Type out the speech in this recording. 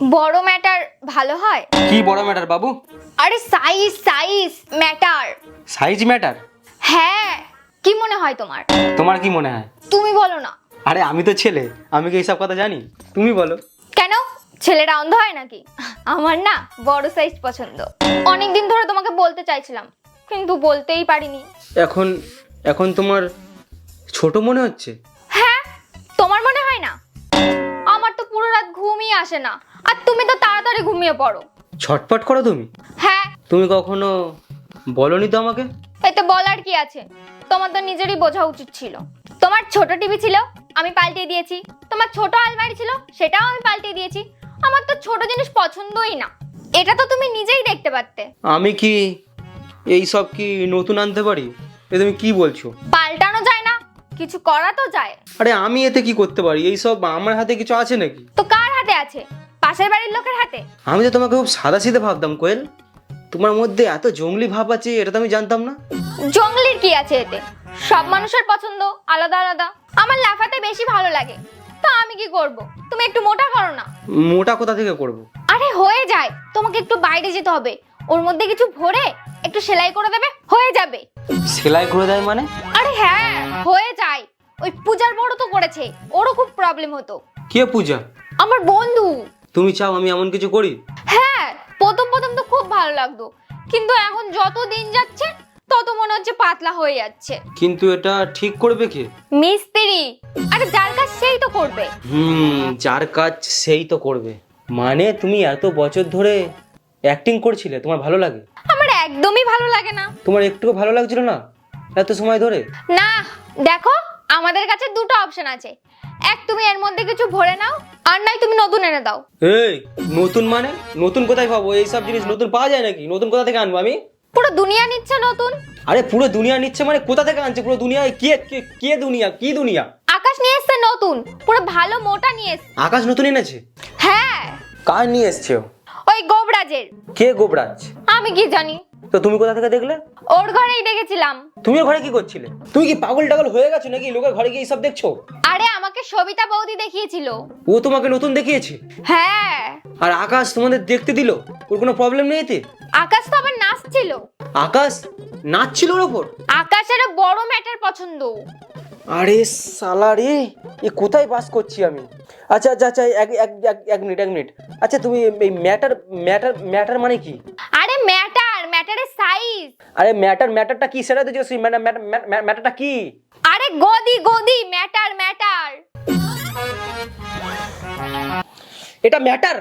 বড় ম্যাটার ভালো হয়? কি বড় ম্যাটার বাবু? আরে size size matter size matter হ্যাঁ কি মনে হয় তোমার? তোমার কি মনে হয়? তুমি বলো না। আরে আমি তো ছেলে আমি কি এইসব কথা জানি? তুমি বলো। কেন? ছেলেরা অন্ধ হয় নাকি? আমার না বড় সাইজ পছন্দ। অনেক দিন ধরে তোমাকে বলতে চাইছিলাম কিন্তু বলতেই পারিনি। এখন এখন তোমার ছোট মনে হচ্ছে? আসে না। আর তুমি তো তাড়াতাড়ি ঘুমিয়ে পড়ো। ছটপট করো তুমি? হ্যাঁ। তুমি কখনো বলনি তো আমাকে? এতে বলার কি আছে? তোমার তো নিজেরই বোঝা উচিত ছিল। তোমার ছোট টিভি ছিল আমি পাল্টে দিয়েছি। তোমার ছোট আলমারি ছিল সেটাও আমি পাল্টে দিয়েছি। আমার তো ছোট জিনিস পছন্দই না। এটা তো তুমি নিজেই দেখতে পারতে। আমি কি এই সব কি নতুন আনতে পারি? এ তুমি কি বলছো? পাল্টানো যায় না কিছু করা তো যায়। আরে আমি এতে কি করতে পারি? এই সব আমার হাতে কিছু আছে নাকি? তো কার আছে পাশের বাড়ির লোকের হাতে। আমি তো তোমাকে খুব সাদা সিধে ভাবতাম কোয়েল। তোমার মধ্যে এত জঙ্গলি ভাব আছে এটা তো আমি জানতাম না। জঙ্গলির কি আছে এতে? সব মানুষের পছন্দ আলাদা আলাদা। আমার লাফাতে বেশি ভালো লাগে। তা আমি কি করব? তুমি একটু মোটা করো না। মোটা কোথা থেকে করব। আরে হয়ে যায় তোমাকে একটু বাইরে যেতে হবে। ওর মধ্যে কিছু ভরে একটু সেলাই করে দেবে হয়ে যাবে। সেলাই করে দেয় মানে? আরে হ্যাঁ হয়ে যায়। ওই পূজার বড় তো করেছে ওরও খুব প্রবলেম হতো। কে পূজা? আমার বন্ধু। তুমি চাও আমি এমন কিছু করি? হ্যাঁ প্রথম প্রথম তো খুব ভালো লাগতো। কিন্তু এখন যত দিন যাচ্ছে তত মনে হচ্ছে পাতলা হয়ে যাচ্ছে। কিন্তু এটা ঠিক করবে কে? মিস্ত্রি। আরে যার কাজ সেই তো করবে। হুম যার কাজ সেই তো করবে। মানে তুমি এত বছর ধরে অ্যাক্টিং করছিলে তোমার ভালো লাগে? আমার একদমই ভালো লাগে না। তোমার একটুও ভালো লাগছিল না এত সময় ধরে? না দেখো আমাদের কাছে দুটো অপশন আছে। এক তুমি এর মধ্যে কিছু ভরে নাও আর নাই তুমি নতুন এনে দাও। এই নতুন মানে? নতুন কোথায় পাবো? এইসব জিনিস নতুন পাওয়া যায় নাকি? নতুন কোথা থেকে আনব আমি? পুরো দুনিয়া নিচ্ছে নতুন। আরে পুরো দুনিয়া নিচ্ছে মানে কোথা থেকে আনছে? পুরো দুনিয়ায় কে কে- কে দুনিয়া? কি দুনিয়া? আকাশ নিয়ে এসছে নতুন পুরো ভালো মোটা নিয়ে এসছে। আকাশ নতুন এনেছে? হ্যাঁ। কার নিয়ে এসছে ও? ওই গোবরাজের। কে গোবরাজ? আমি কি জানি? তো তুমি কোথা থেকে দেখলে? ওর ঘরেই ডেকেছিলাম তুমি ওর ঘরে কি করছিলে? তুমি কি পাগল টাগল হয়ে গেছো নাকি লোকের ঘরে গিয়ে সব দেখছ? আরে আমাকে সবিতা বৌদি দেখিয়েছিল। ও তোমাকে নতুন দেখিয়েছে? হ্যাঁ। আর আকাশ তোমাদের দেখতে দিল? ওর কোনো প্রবলেম নেই এতে? আকাশ তো আবার নাচছিল। আকাশ? নাচছিল ওর ওপর? আকাশের বড় ম্যাটার পছন্দ। আরে সালা রে এ কোথায় বাস করছি আমি? আচ্ছা আচ্ছা আচ্ছা এক এক এক- এক মিনিট এক মিনিট। আচ্ছা তুমি এই ম্যাটার ম্যাটার ম্যাটার মানে কি? আরে ম্যাটার ম্যাটারটা কি সেটা তো জিজ্ঞেস ম্যাটার ম্যাটারটা কি? আরে গদি গদি ম্যাটার ম্যাটার এটা ম্যাটার